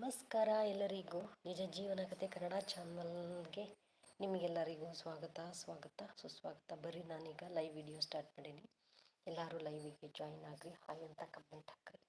ನಮಸ್ಕಾರ ಎಲ್ಲರಿಗೂ. ನಿಜ ಜೀವನ ಕತೆ ಕನ್ನಡ ಚಾನಲ್ಗೆ ನಿಮಗೆಲ್ಲರಿಗೂ ಸ್ವಾಗತ ಸ್ವಾಗತ, ಸುಸ್ವಾಗತ. ಬರೀ ನಾನೀಗ ಲೈವ್ ವಿಡಿಯೋ ಸ್ಟಾರ್ಟ್ ಮಾಡೀನಿ. ಎಲ್ಲರೂ ಲೈವಿಗೆ ಜಾಯಿನ್ ಆಗ್ರಿ. ಹಾಯ್ ಅಂತ ಕಮೆಂಟ್ ಹಾಕ್ರಿ.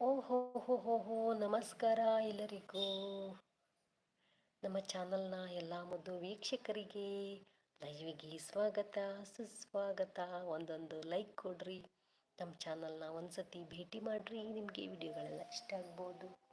ಓಹೋ, ಹೋ ಹೋ ಹೋ, ನಮಸ್ಕಾರ ಎಲ್ಲರಿಗೂ. ನಮ್ಮ ಚಾನಲ್ನ ಎಲ್ಲ ಮುದ್ದು ವೀಕ್ಷಕರಿಗೆ ಲೈವಿಗೆ ಸ್ವಾಗತ, ಸುಸ್ವಾಗತ. ಒಂದೊಂದು ಲೈಕ್ ಕೊಡ್ರಿ. ನಮ್ಮ ಚಾನಲ್ನ ಒಂದ್ಸತಿ ಭೇಟಿ ಮಾಡಿರಿ. ನಿಮಗೆ ವಿಡಿಯೋಗಳೆಲ್ಲ ಇಷ್ಟ ಆಗ್ಬೋದು.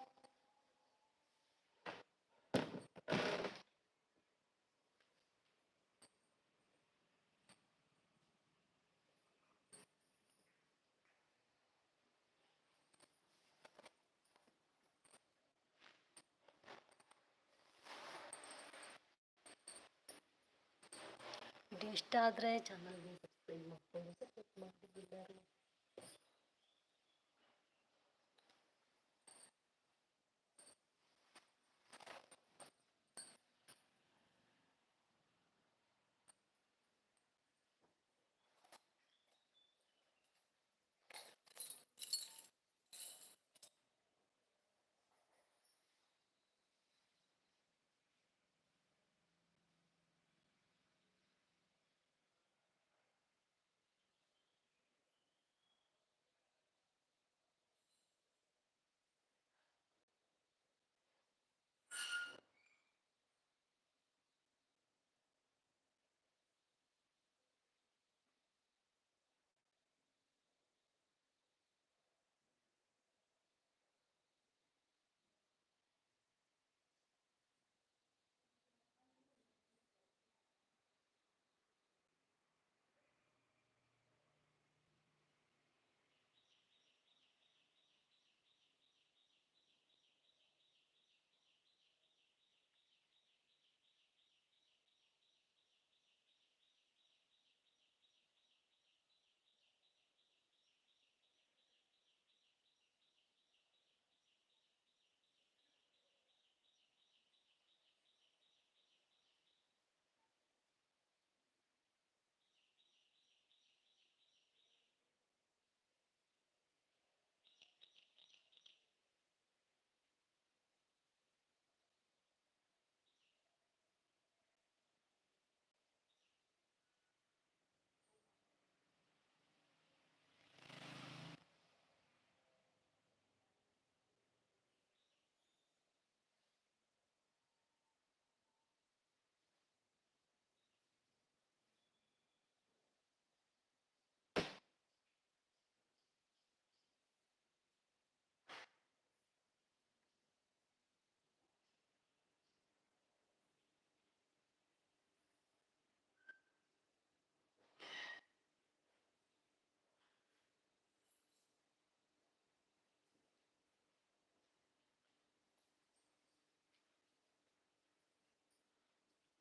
ವಿಡಿಯೋ ಇಷ್ಟ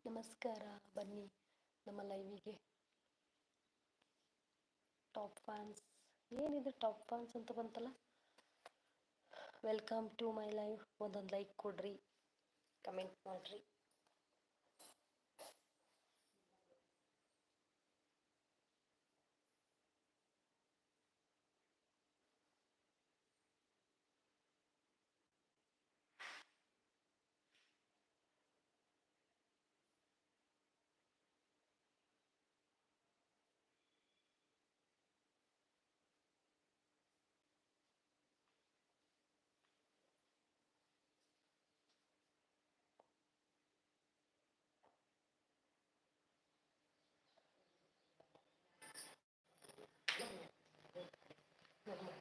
ನಮಸ್ಕಾರ, ಬನ್ನಿ ನಮ್ಮ ಲೈವಿಗೆ ಟಾಪ್ ಫ್ಯಾನ್ಸ್ ಏನಿದೆ ಟಾಪ್ ಫ್ಯಾನ್ಸ್ ಅಂತ ಬಂತಲ್ಲ? ವೆಲ್ಕಮ್ ಟು ಮೈ ಲೈವ್ ಒಂದೊಂದು ಲೈಕ್ ಕೊಡ್ರಿ ಕಮೆಂಟ್ ಮಾಡಿರಿ. Good.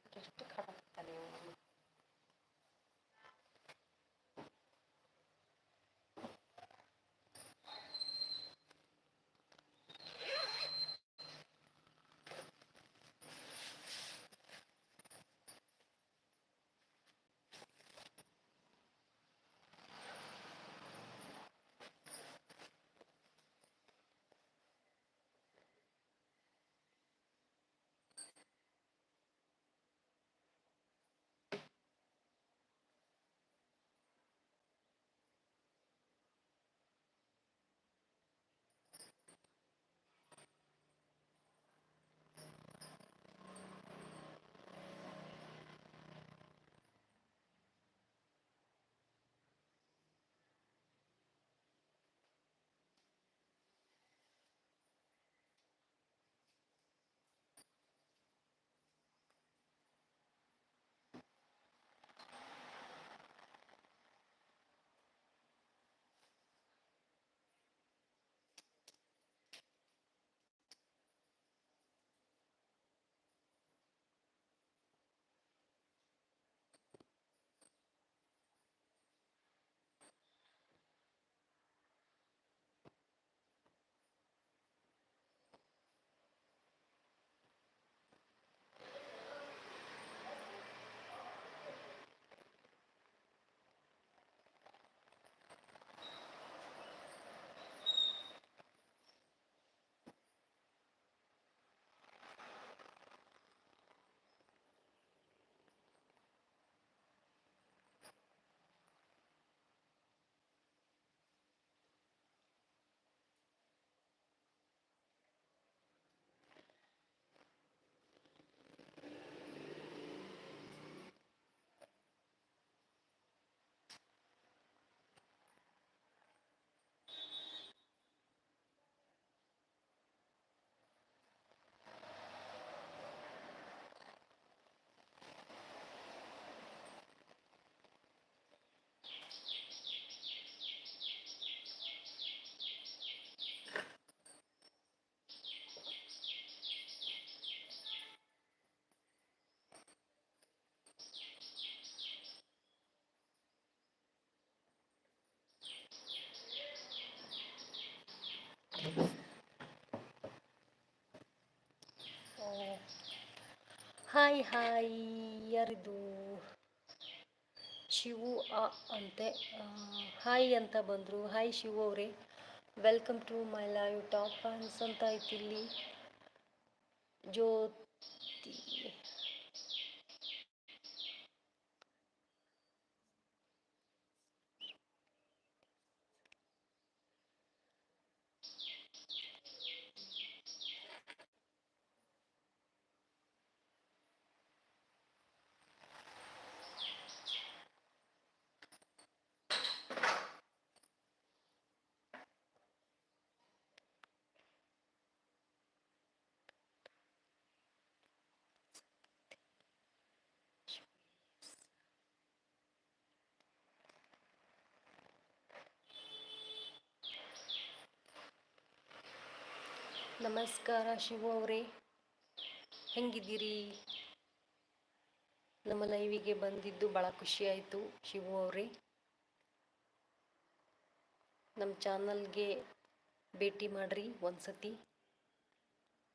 ಹಾಯ್ ಹಾಯ್ ಯಾರಿದು? ಶಿವು ಆ ಅಂತೆ ಹಾಯ್ ಅಂತ ಬಂದರು. ಹಾಯ್ ಶಿವು ಅವರೇ. Welcome to my live top fans ಅಂತ ಐತಿ ಇಲ್ಲಿ. ಜ್ಯೋತಿ. ನಮಸ್ಕಾರ ಶಿವು ಅವರೇ. ಹೆಂಗಿದ್ದೀರಿ? ನಮ್ಮ ಲೈವಿಗೆ ಬಂದಿದ್ದು ಭಾಳ ಖುಷಿ ಆಯಿತು ಶಿವು ಅವರೇ. ನಮ್ಮ ಚಾನಲ್ಗೆ ಭೇಟಿ ಮಾಡಿರಿ ಒಂದ್ಸತಿ.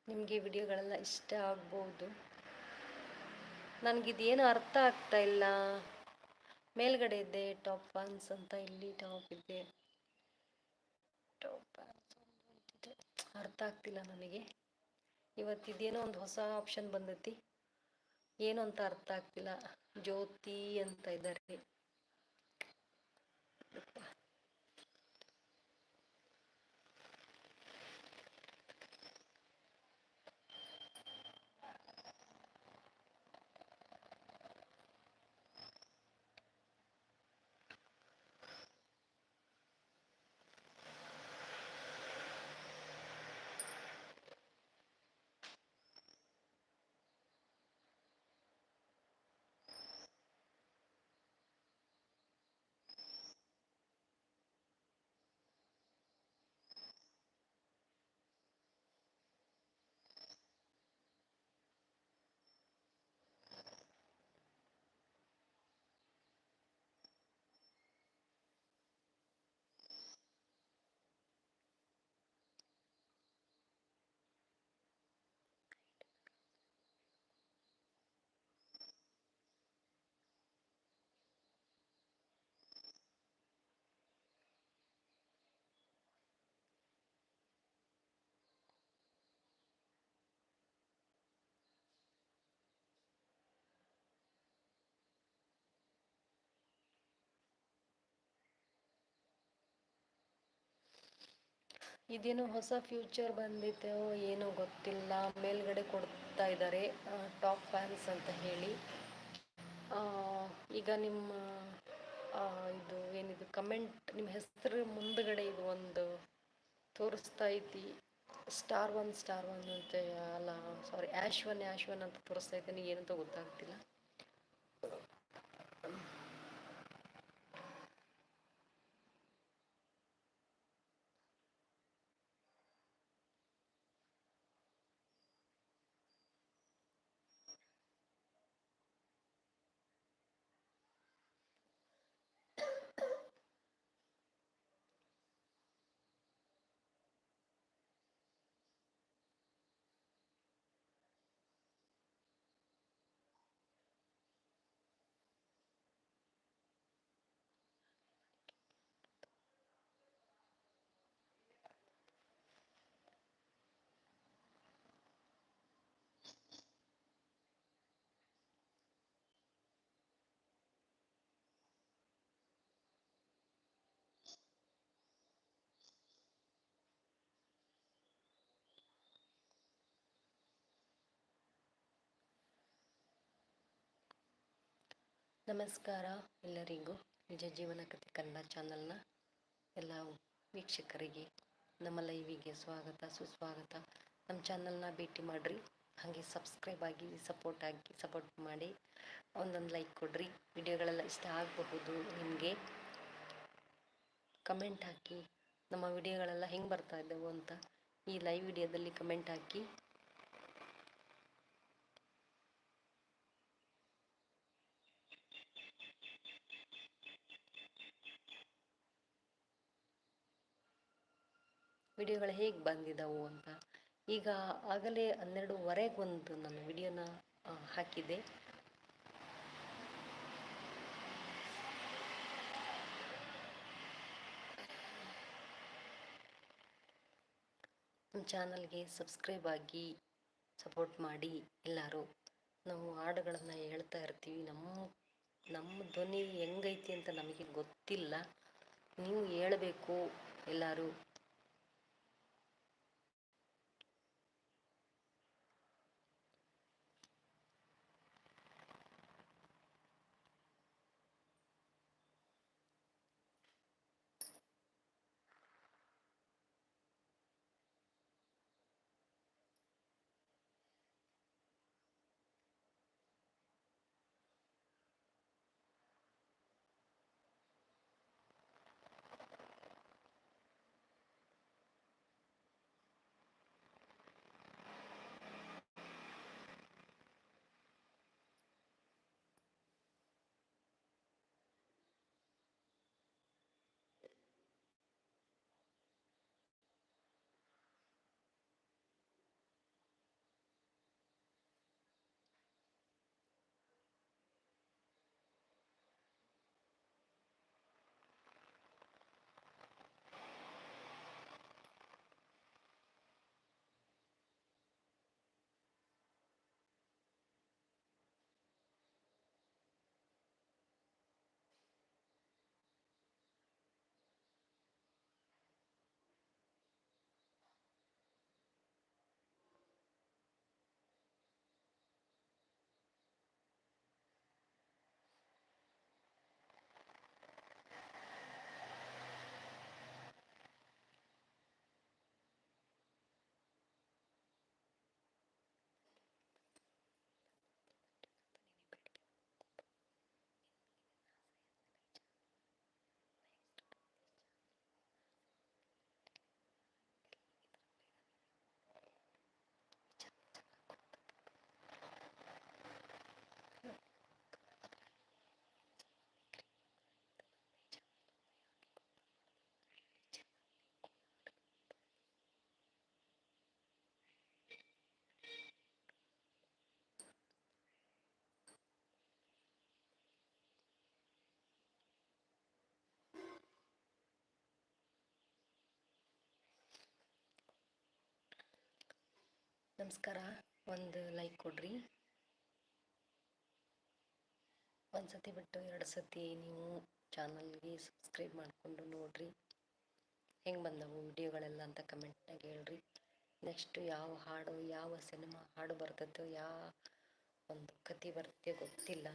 ನಿಮಗೆ ವಿಡಿಯೋಗಳೆಲ್ಲ ಇಷ್ಟ ಆಗ್ಬೋದು. ನನಗಿದೇನು ಅರ್ಥ ಆಗ್ತಾ ಇಲ್ಲ. ಮೇಲ್ಗಡೆ ಇದ್ದೆ ಟಾಪ್ ಫಾನ್ಸ್ ಅಂತ ಇಲ್ಲಿ ಟಾಪ್ ಇದೆ. ಟಾಪ್ ಅರ್ಥ ಆಗ್ತಿಲ್ಲ ನನಗೆ. ಇವತ್ತಿದೇನೋ ಒಂದು ಹೊಸ ಆಪ್ಷನ್ ಬಂದೈತಿ. ಏನು ಅಂತ ಅರ್ಥ ಆಗ್ತಿಲ್ಲ. ಜ್ಯೋತಿ ಅಂತ ಇದ್ದಾರೆ. ಇದೇನೋ ಹೊಸ ಫ್ಯೂಚರ್ ಬಂದಿತ್ತು ಏನೋ ಗೊತ್ತಿಲ್ಲ. ಮೇಲ್ಗಡೆ ಕೊಡ್ತಾ ಇದ್ದಾರೆ ಟಾಪ್ ಫ್ಯಾನ್ಸ್ ಅಂತ ಹೇಳಿ. ಈಗ ನಿಮ್ಮ ಇದು ಏನಿದು, ಕಮೆಂಟ್, ನಿಮ್ಮ ಹೆಸರು ಮುಂದಗಡೆ ಇದು ಒಂದು ತೋರಿಸ್ತಾ ಐತಿ ಸ್ಟಾರ್ ಒನ್ ಸ್ಟಾರ್ ಒನ್ ಅಂತ, ಅಲ್ಲ sorry ash one ash one ಅಂತ ತೋರಿಸ್ತಾ ಇದ್ದೀನಿ, ಏನಂತ ಗೊತ್ತಾಗ್ತಿಲ್ಲ. ನಮಸ್ಕಾರ ಎಲ್ಲರಿಗೂ. ನಿಜ ಜೀವನ ಕಥೆ ಕನ್ನಡ ಚಾನಲ್ನ ಎಲ್ಲ ವೀಕ್ಷಕರಿಗೆ ನಮ್ಮ ಲೈವಿಗೆ ಸ್ವಾಗತ, ಸುಸ್ವಾಗತ. ನಮ್ಮ ಚಾನಲ್ನ ಭೇಟಿ ಮಾಡಿರಿ. ಹಾಗೆ ಸಬ್ಸ್ಕ್ರೈಬ್ ಆಗಿ, ಸಪೋರ್ಟ್ ಆಗಿ, ಸಪೋರ್ಟ್ ಮಾಡಿ ಒಂದೊಂದು ಲೈಕ್ ಕೊಡ್ರಿ. ವಿಡಿಯೋಗಳೆಲ್ಲ ಇಷ್ಟ ಆಗಬಹುದು ನಿಮಗೆ. ಕಮೆಂಟ್ ಹಾಕಿ, ನಮ್ಮ ವಿಡಿಯೋಗಳೆಲ್ಲ ಹೆಂಗೆ ಬರ್ತಾ ಇದ್ದವು ಅಂತ ಈ ಲೈವ್ ವಿಡಿಯೋದಲ್ಲಿ ಕಮೆಂಟ್ ಹಾಕಿ ವಿಡಿಯೋಗಳು ಹೇಗೆ ಬಂದಿದ್ದವು ಅಂತ. ಈಗ ಆಗಲೇ ಹನ್ನೆರಡುವರೆಗೆ ಒಂದು ನಾನು ವಿಡಿಯೋನ ಹಾಕಿದೆ ನಮ್ಮ ಚಾನಲ್ಗೆ ಸಬ್ಸ್ಕ್ರೈಬ್ ಆಗಿ ಸಪೋರ್ಟ್ ಮಾಡಿ ಎಲ್ಲರೂ. ನಾವು ಹಾಡುಗಳನ್ನು ಹೇಳ್ತಾ ಇರ್ತೀವಿ. ನಮ್ಮ ನಮ್ಮ ಧ್ವನಿ ಹೆಂಗೈತಿ ಅಂತ ನಮಗೆ ಗೊತ್ತಿಲ್ಲ. ನೀವು ಹೇಳಬೇಕು ಎಲ್ಲರೂ. ನಮಸ್ಕಾರ, ಒಂದು ಲೈಕ್ ಕೊಡ್ರಿ. ಒಂದು ಸತಿ ಬಿಟ್ಟು ಎರಡು ಸತಿ ನೀವು ಚಾನಲ್ಗೆ ಸಬ್ಸ್ಕ್ರೈಬ್ ಮಾಡಿಕೊಂಡು ನೋಡಿರಿ. ಹೆಂಗೆ ಬಂದವು ವಿಡಿಯೋಗಳೆಲ್ಲ ಅಂತ ಕಮೆಂಟ್ನಾಗ ಹೇಳ್ರಿ. ನೆಕ್ಸ್ಟು ಯಾವ ಹಾಡು, ಯಾವ ಸಿನಿಮಾ ಹಾಡು ಬರ್ತದೋ ಯಾವ ಒಂದು ಕತೆ ಬರುತ್ತೆ ಗೊತ್ತಿಲ್ಲ.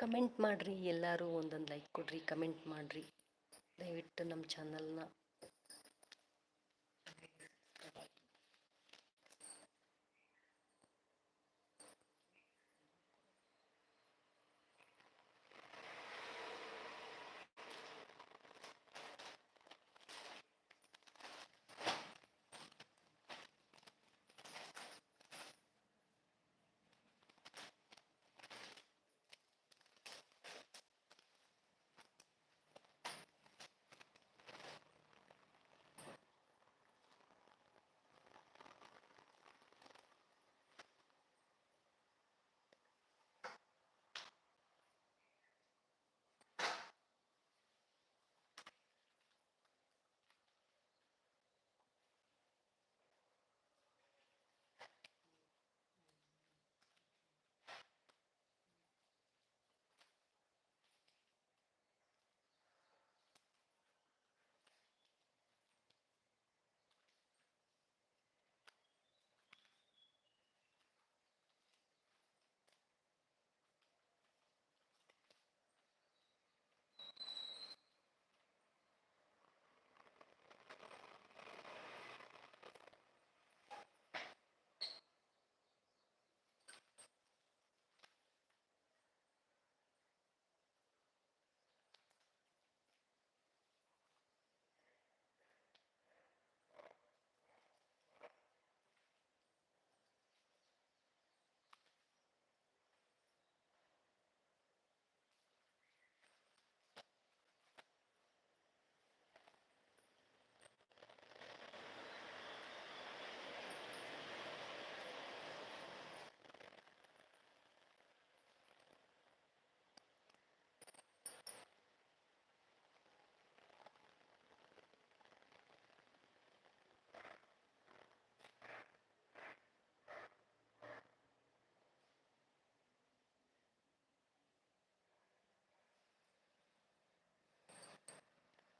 ಕಮೆಂಟ್ ಮಾಡಿರಿ ಎಲ್ಲರೂ ಒಂದೊಂದು ಲೈಕ್ ಕೊಡ್ರಿ ಕಮೆಂಟ್ ಮಾಡಿರಿ. ದಯವಿಟ್ಟು ನಮ್ಮ ಚಾನಲ್ನ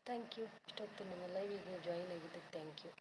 ಥ್ಯಾಂಕ್ ಯು ಇಷ್ಟೊತ್ತು ನಿಮ್ಮ ಲೈವಿಗೆ ಜಾಯಿನ್ ಆಗಿದ್ದಕ್ಕೆ ಥ್ಯಾಂಕ್ ಯು